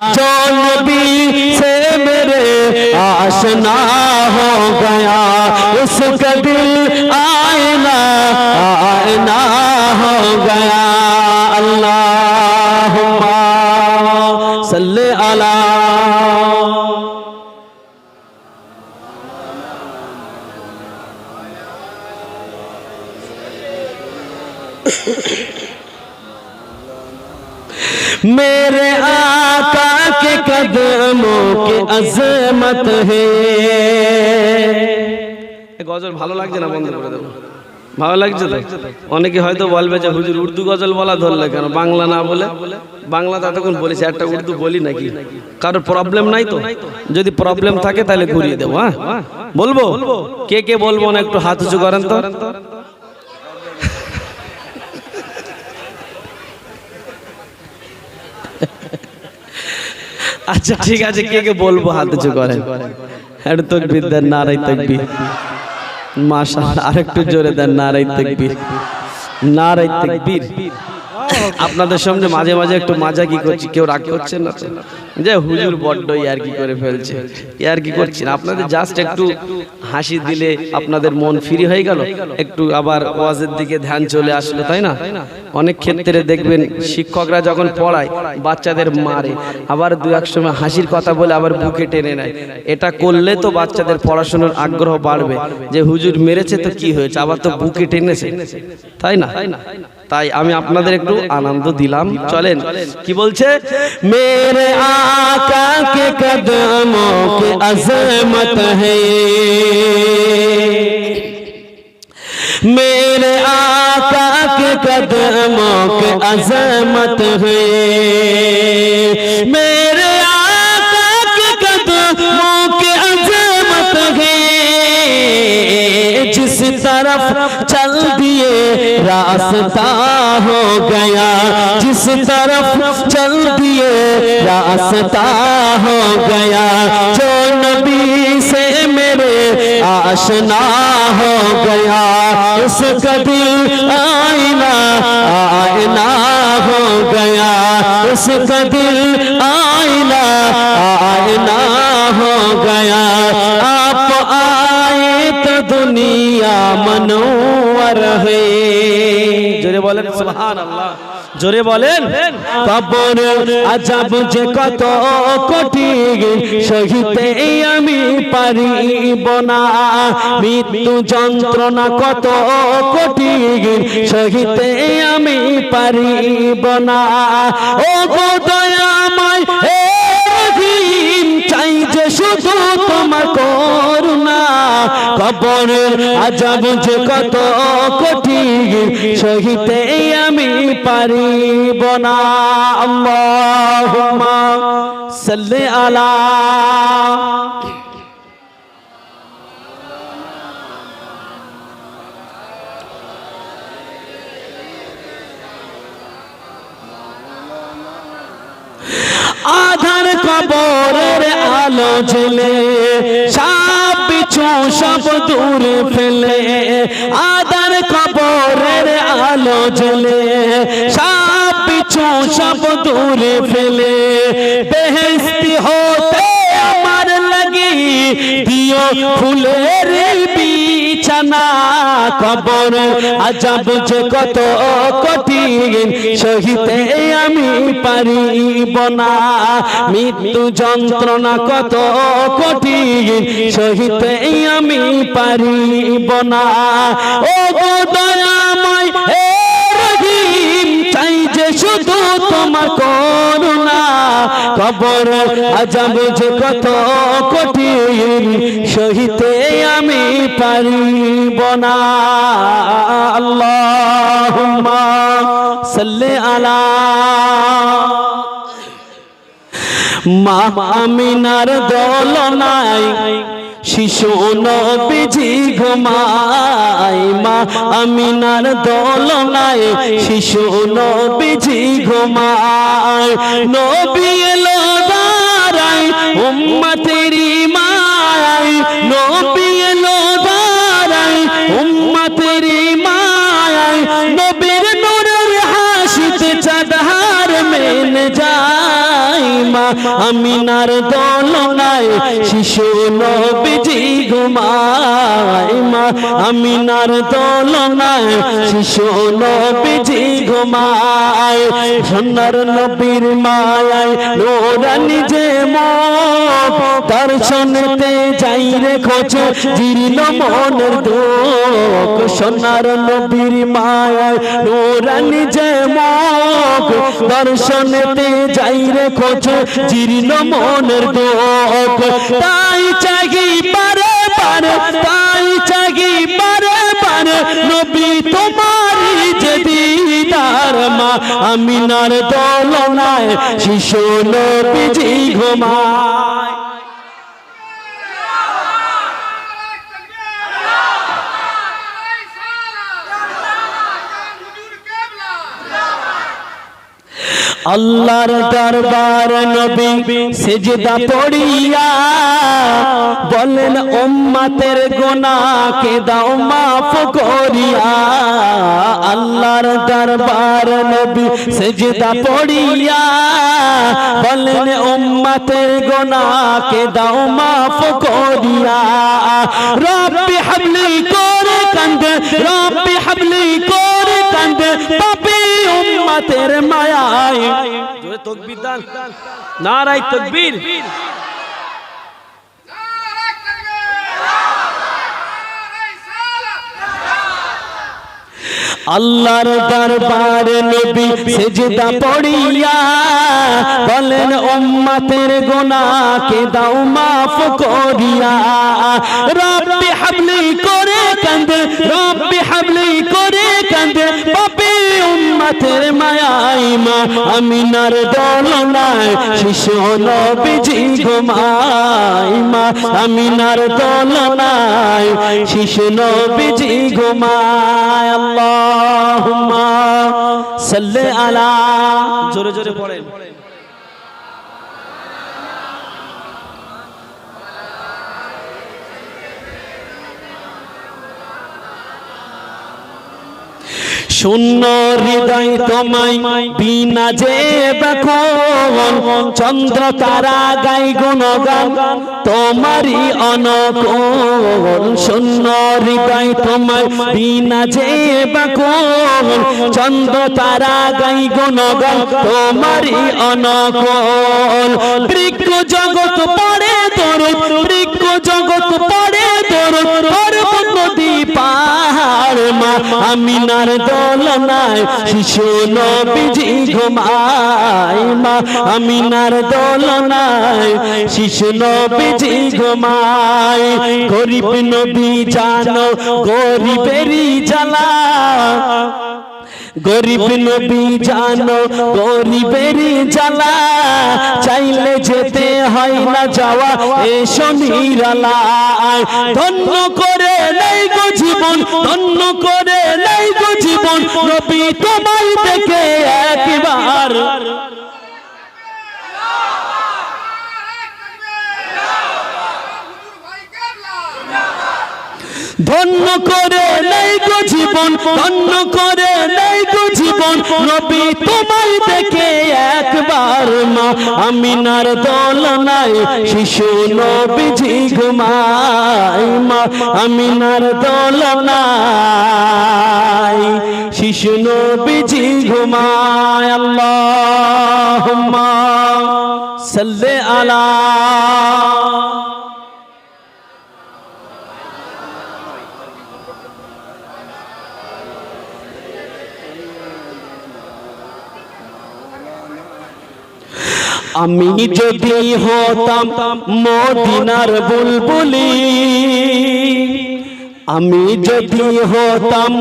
जो नबी से मेरे आशना हो गया उसका दिल आईना आईना हो गया अल्लाह सल्ले अला मेरे आका के कदमों की अजमत है গজল ভালো লাগছে না বন্ধ করে দেবো ভালো লাগছে তো অনেকে হয়তো বলবে যে হুজুর উর্দু গজল বলা ধরলে কেন বাংলা না বলে বাংলা তো এতক্ষণ বলেছি একটা উর্দু বলি নাকি কারোর প্রবলেম নাই তো যদি প্রবলেম থাকে তাহলে ঘুরিয়ে দেবো হ্যাঁ বলবো কে কে বলবো না একটু হাত উঁচু করেন তো আচ্ছা ঠিক আছে, কে কে বলব হাত উঁচু করে একটু তকবির দেন নারাই তকবির। আর আরেকটু জোরে দেন নারাই তকবির। নারাই তকবির। আপনাদের সামনে মাঝে মাঝে একটু মাজা কি করছি, কেউ রাগ করছেন না? যে হুজুর বড্ড ইয়ার কি করে ফেলছে, ইয়ার কি করছেন আপনাদের জাস্ট একটু হাসি দিলে আপনাদের মন ফ্রি হয়ে গেল, একটু আবার ওয়াজের দিকে ধ্যান চলে আসলো, তাই না? অনেক ক্ষেত্রে দেখবেন শিক্ষকরা যখন পড়ায়, বাচ্চাদের মারে, আবার দু এক সময় হাসির কথা বলে আবার বুকে টেনে নেয়। এটা করলে তো বাচ্চাদের পড়াশোনার আগ্রহ বাড়বে। যে হুজুর মেরেছে তো কি হয়েছে? আবার তো বুকে টেনেছে। তাই না? তাই আমি আপনাদের একটু আনন্দ দিলাম। চলেন, কি বলছে? मेरे आका के कदमों की अजमत है मेरे आका के कदमों की अजमत है मेरे आका के कदमों की अजमत है जिस तरफ़ चल दिए, रास्ता हो गया। जिस तरफ़ चल ये रास्ता हो गया, जो नबी से मेरे आशना हो गया। उस कदिल आईना आईना हो गया। इस कदिल आईना आईना हो गया। आप आए तो दुनिया मनोवर है। जो बोले सुबह अल्लाह। জোরে বলেন। আজাব যে কত কোটি সহিতে আমি পারিব না। মৃত্যু যন্ত্রণা কত কোটি সহিতে আমি পারিব না। ও দয়াময় হে চাই যে শুধু তোমার কবর আজাব যে কত কোটি সহিতে আমি পারিব না। আল্লাহুম্মা সাল্লি আলা আধার কবরের আলো জেলে সাপ বিছু সব দূরে ফেলে। আদার কবরের আলো জ্বলে। সব কিছু সব দূরে ফেলে। বেহেস্তি হতে আমার লাগি, দিও ফুলের বিছানা কবর আজাব যে কত কঠিন, সহিতে আমি পারিব না। মৃত্যু যন্ত্রণা কত কঠিন, সহিতে আমি পারিব না। ও দয়াময়, হে রহিম, চাই যে শুধু তোমার কবর আজাব যে কত কঠিন, সহিতে আমি পারিব না। আল্লাহ সাল্লে আলা মা আমিনার দোলনায় শিশু নবীজি ঘুমাই মা আমিনার দোলনায় শিশু নবীজি ঘুমায়। নবী এলো দাঁড়াই উম্মতেরি আমিনার দোলনায় শিশু নবীজি ঘুমায় মা। আমিনার দোলনায় শিশু নবীজি ঘুমায়। সোনার নবীর মায়ায় নোরানি মুখ দর্শনতে যাই রে খোঁজ জীর্ণ মনের দুঃখ। সোনার নবীর মায়ায় নোরানি যে মুখ দর্শনতে যাই রে খোঁজ জীর্ণ মনের দুঃখ, তাই চাগি পারে পারে তাই চাগি পারে পারে নবী তোমারি যে দিদার মা, আমিনার দোলনায় শিশু নবীজি ঘুমায় আল্লাহর দরবার নবী সেজদা পড়িয়া বলেন, উম্মতের গোনাকে দাও, মাফ করিয়া। আল্লাহর দরবার নবী সেজদা পড়িয়া বলেন, উম্মতের গোনাকে দাও, মাফ করিয়া। রব্বি হাবলি করে কান্দে, রব্বি হাবলি উম্মতের মায়ায় জোরে তকবীর দান। নারাই তকবীর। আল্লাহর দরবারে নবী সেজদা পড়িয়া বলেন উম্মতের গুনাহকে দাও মাফ করিয়া। রব্বি হাবলি করে কান্দে রব্বি হাবলি করে কান্দে উম্মতের মায়াই মা, আমিনার দোলনায় শিশু নবীজি ঘুমাই মা, আমিনার দোলনায় শিশু নবীজি ঘুমায় আল্লাহুম্মা সাল্লি আলা, জোরে জোরে পড়েন। শূন্য হৃদয় তোমায়, বিনা যে বেখন চন্দ্র তারা গাই গুণগান, তোমারই অনকোন শূন্য হৃদয় তোমায়, বিনা যে বেখন চন্দ্র তারা গাই গুণগান, তোমারই অনকোন বৃক্ষ জগৎ পড়ে তোর বৃক্ষ জগৎ পড়ে তোর আমিনার দোলনায় শিশু নবীজি ঘুমায় মা। আমিনার দোলনায় শিশু নবীজি ঘুমায়। গরিব নবী জানো গরিবেরই জ্বালা। গরিব নবী জানো গরিবেরই জ্বালা। চাইলে যেতে হয় না যাওয়া, এসো নিরালায়। ধন্য করে নেই গো জীবন, ধন্য করে জীবন নবী তোমায় দেখে একবার। ধন্য করে নেই গো জীবন ধন্য করে নেই গো জীবন নবী তোমায় দেখে একবার মা, আমিনার দোলনায় শিশু নবীজি ঘুমায় মা, আমিনার দোলনায় শিশু নবীজি ঘুমায়, আল্লাহুম্মা সাল্লি আলা আমি যদি হতাম মদিনার বুলবুলি আমি যদি হতাম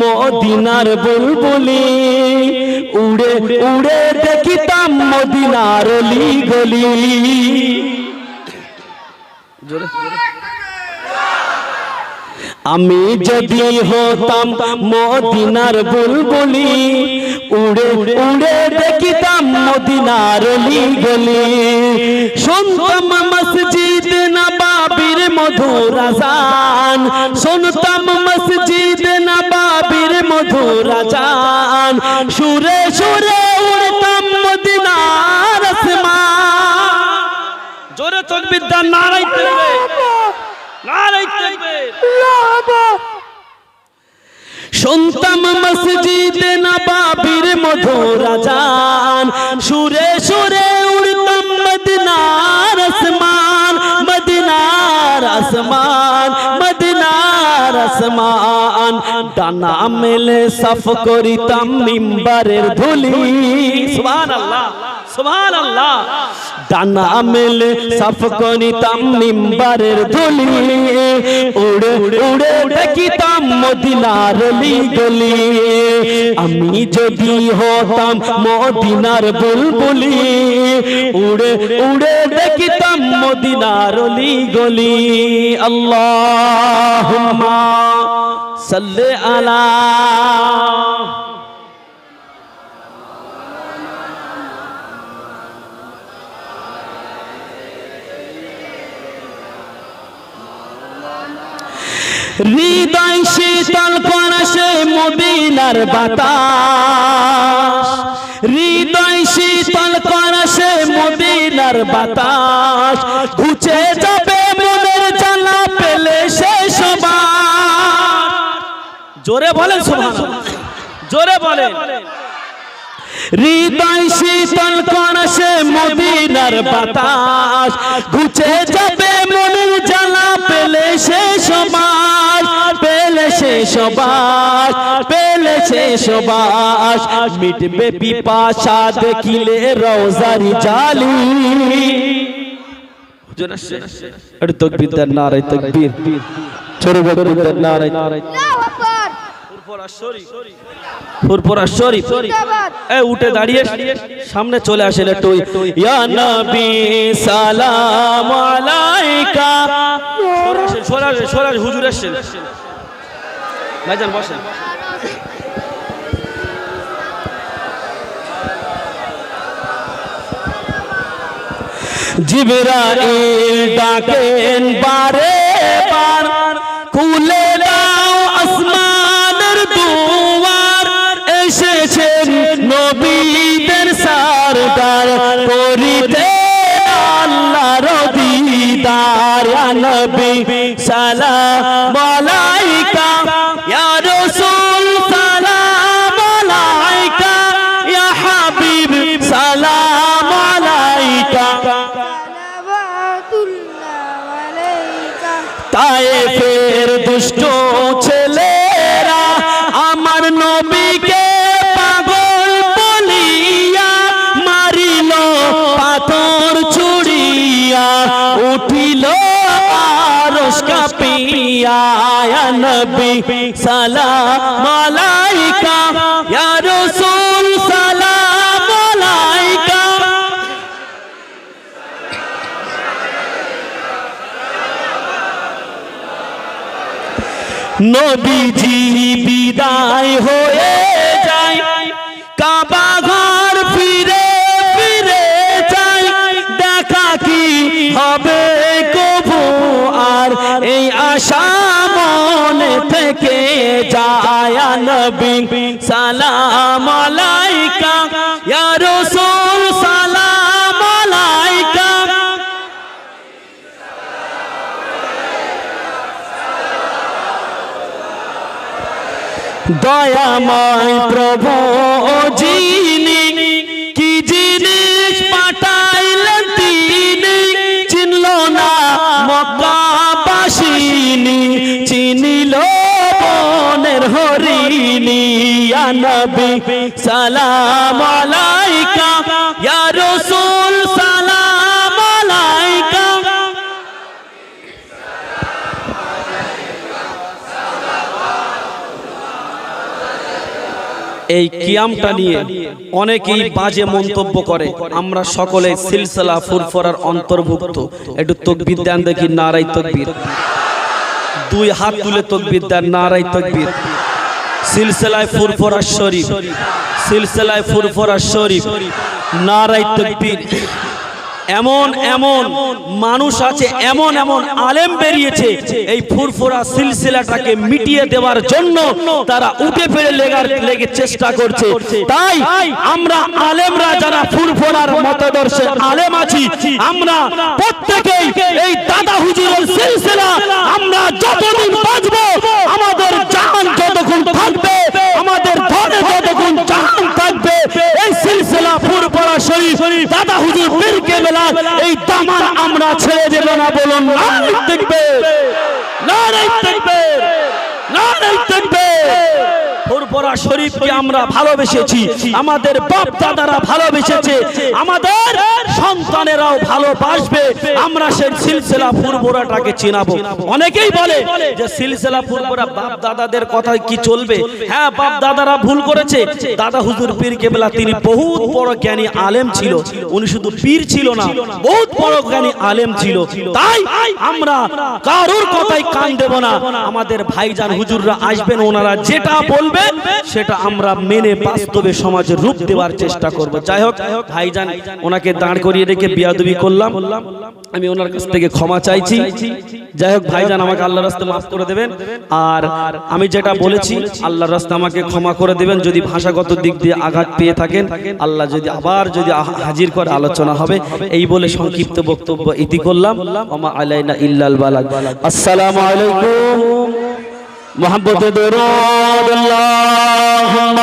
মদিনার বুলবুলি উড়ে উড়ে দেখিতাম মদিনার অলি গলি। জোরে। আমি যদি হতাম মদিনার বুলবুলি উড়ে উড়ে দেখিতাম মদিনার অলি গলি শুনতাম মসজিদ নবাবির মধুর আজান। শুনতাম মসজিদ নবাবির মধুর আজান। সুরে সুরে উড়তাম মদিনার আসমান। তকবির দেন নারাই শুনতাম মসজিদে নবাবির মধুর আজান। সুরে সুরে উড়তাম মদিনার আসমান মদিনার আসমান মদিনার আসমান। ডানা মেলে সাফ করিতাম মিম্বারের ধুলি। সুবহানাল্লাহ সুবহানাল্লাহ। ডানা মেলে সাফ করিতাম মিম্বারের ধুলি। উড়ে উড়ে দেখিতাম মদিনার গলি আমি যদি হতাম মদিনার বুলবুলি, উড়ে উড়ে দেখিতাম মদিনার গলি আল্লাহুম্মা সাল্লি আলা হৃদয় শীতল করাসে মদিনার বাতাস। হৃদয় শীতল করাসে মদিনার বাতাস। ঘুচে যাবে মনের জ্বালা পেলে সে সবার। জোরে সুবহানাল্লাহ। জোরে বলেন। হৃদয় শীতল করাসে মদিনার বাতাস। ঘুচে যাবে মনের জ্বালা পেলে সে সবাস পেলে সে সবাস পেলে সে সবাস। মিটবে পিপাসা দেখিলে রোজারি জালি। দেন তকবির। ছোট তকবির দেন শরীফ। এ উঠে দাঁড়িয়ে সামনে চলে আসেন একটু ইয়া নবী সালাম আলাইকা। আসেন আসেন আসেন হুজুর আসছেন ভাইজান, বসেন। জিবরাইল ডাকেন, বারে বার। খুলে দাও আসমানের দুয়ার। এসেছেন নবীদের সারদার। করিতে আল্লাহর দিদার। নবী, সালাম আলাইকা নবী সালাম আলাইকা ইয়া রাসূল সালাম আলাইকা নবীজি বিদায় হয়ে নবী সালাম আলাইকা ইয়া রাসূল সালাম আলাইকা। দয়াময় প্রভু যিনি কি জিনিস নবী সালাম আলাইকা, ইয়া রাসূল, সালাম আলাইকা। এই কিয়ামটা নিয়ে অনেকেই বাজে মন্তব্য করে। আমরা সকলে সিলসিলা ফুরফরার অন্তর্ভুক্ত। একটু তকবির দেন দেখি নারাই তকবির। দুই হাত তুলে তকবির দেন নারাই তকবির। সিলসিলায় ফুরফরা শরীফ। সিলসিলায় ফুরফরা শরীফ। নারায় তকবির। এমন এমন মানুষ আছে এমন এমন আলেম বেরিয়েছে। এই ফুরফুরা সিলসিলাটাকে মিটিয়ে দেওয়ার জন্য তারা উঠে ফেলে লেগার লেগে চেষ্টা করছে। তাই আমরা আলেমরা যারা ফুরফুরার মতাদর্শে আলেম আছি আমরা প্রত্যেকেই এই দাদা হুজুরের সিলসিলা আমরা যতদিন বাঁচবো আমাদের জান যতক্ষণ থাকবে আমাদের ধরে যতক্ষণ জান থাকবে এই সিলসিলা ফুরফুরা শরীফ, দাদা হুজুর পীরকে মেলা এই দামান আমরা ছেড়ে দেব না বলুন। নারাই দেখবে নারাই দেখবে নারাই দেখবে ফুরফুরা শরীফকে আমরা ভালোবেসেছি। আমাদের বাপ দাদারা ভালোবেসেছে। আমাদের সন্তানেরাও ভালোবাসবে। আমরা সেই সিলসিলা ফুরফুরাটাকে চিনাবো। অনেকেই বলে যে সিলসিলা ফুরফুরা বাপ দাদাদের কথা কি চলবে? হ্যাঁ বাপ দাদারা ভুল করেছে। দাদা হুজুর পীর কেবলা, তিনি বহুত বড় জ্ঞানী আলেম ছিল। উনি শুধু পীর ছিল না, বহুত বড় জ্ঞানী আলেম ছিল। তাই আমরা কারোর কথাই কান দেব না। আমাদের ভাইজান হুজুররা আসবেন, ওনারা যেটা বলবেন সেটা আমরা মেনে বাস্তবে সমাজে রূপ দেওয়ার চেষ্টা করব। যাই হোক, ভাইজান, ওনাকে দাঁড় করিয়ে রেখে বিয়াদবি করলাম। আমি ওনার কাছ থেকে ক্ষমা চাইছি। যাই হোক, ভাইজান, আমাকে আল্লাহর রাস্তা মাফ করে দেবেন। আর আমি যেটা বলেছি, আল্লাহর রাস্তা আমাকে ক্ষমা করে দেবেন। যদি ভাষাগত দিক দিয়ে আঘাত পেয়ে থাকেন, আল্লাহ যদি আবার যদি হাজির করে আলোচনা হবে, এই বলে সংক্ষিপ্ত বক্তব্য ইতি করলাম। আমা আলাইনা ইল্লাল বালাগ। আসসালামু আলাইকুম। محبت درود اللهم